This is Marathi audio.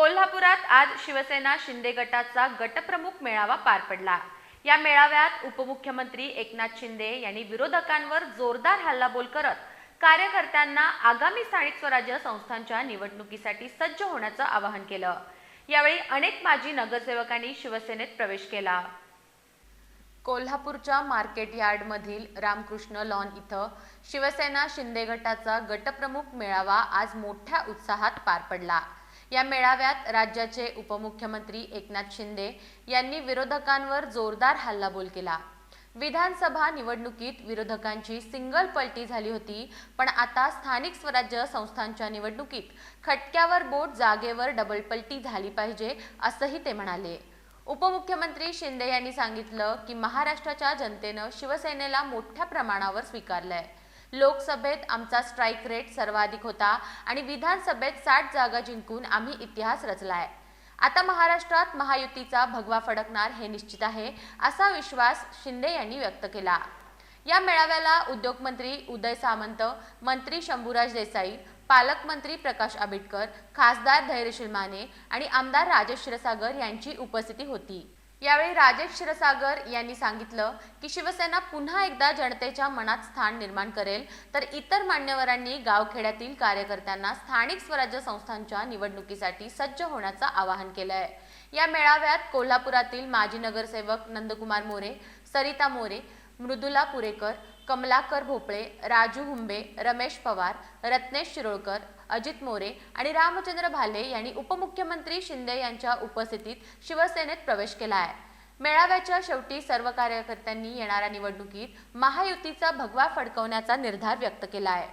कोल्हापुरात आज शिवसेना शिंदे गटाचा गटप्रमुख मेळावा पार पडला. या मेळाव्यात उपमुख्यमंत्री एकनाथ शिंदे यांनी विरोधकांवर जोरदार हल्लाबोल करत कार्यकर्त्यांना आगामी स्थानिक स्वराज्य संस्थांच्या निवडणुकीसाठी सज्ज होण्याचं आवाहन केलं. यावेळी अनेक माजी नगरसेवकांनी शिवसेनेत प्रवेश केला. कोल्हापूरच्या मार्केट यार्डमधील रामकृष्ण लॉन इथं शिवसेना शिंदे गटाचा गटप्रमुख मेळावा आज मोठ्या उत्साहात पार पडला. या मेळाव्यात राज्याचे उपमुख्यमंत्री एकनाथ शिंदे यांनी विरोधकांवर जोरदार हल्लाबोल केला. विधानसभा निवडणुकीत विरोधकांची सिंगल पलटी झाली होती पण आता स्थानिक स्वराज्य संस्थांच्या निवडणुकीत खटक्यावर बोट जागेवर डबल पलटी झाली पाहिजे असंही ते म्हणाले. उपमुख्यमंत्री शिंदे यांनी सांगितलं की महाराष्ट्राच्या जनतेनं शिवसेनेला मोठ्या प्रमाणावर स्वीकारलंय. लोकसभेत आमचा स्ट्राईक रेट सर्वाधिक होता आणि विधानसभेत साठ जागा जिंकून आम्ही इतिहास रचलाय. आता महाराष्ट्रात महायुतीचा भगवा फडकणार हे निश्चित आहे असा विश्वास शिंदे यांनी व्यक्त केला. या मेळाव्याला उद्योगमंत्री उदय सामंत मंत्री शंभूराज देसाई पालकमंत्री प्रकाश आंबेडकर खासदार धैर्यशील माने आणि आमदार राजेश क्षीरसागर यांची उपस्थिती होती. यावेळी राजेश क्षीरसागर यांनी सांगितलं की शिवसेना पुन्हा एकदा जनतेच्या मनात स्थान निर्माण करेल तर इतर मान्यवरांनी गावखेड्यातील कार्यकर्त्यांना स्थानिक स्वराज्य संस्थांच्या निवडणुकीसाठी सज्ज होण्याचं आवाहन केलं आहे या मेळाव्यात कोल्हापुरातील माजी नगरसेवक नंदकुमार मोरे सरिता मोरे मृदुला पुरेकर कमलाकर भोपळे राजू हुंबे रमेश पवार रत्नेश शिरोळकर अजित मोरे आणि रामचंद्र भाले यांनी उपमुख्यमंत्री शिंदे यांच्या उपस्थितीत शिवसेनेत प्रवेश केला आहे. मेळाव्याच्या शेवटी सर्व कार्यकर्त्यांनी येणाऱ्या निवडणुकीत महायुतीचा भगवा फडकवण्याचा निर्धार व्यक्त केला आहे.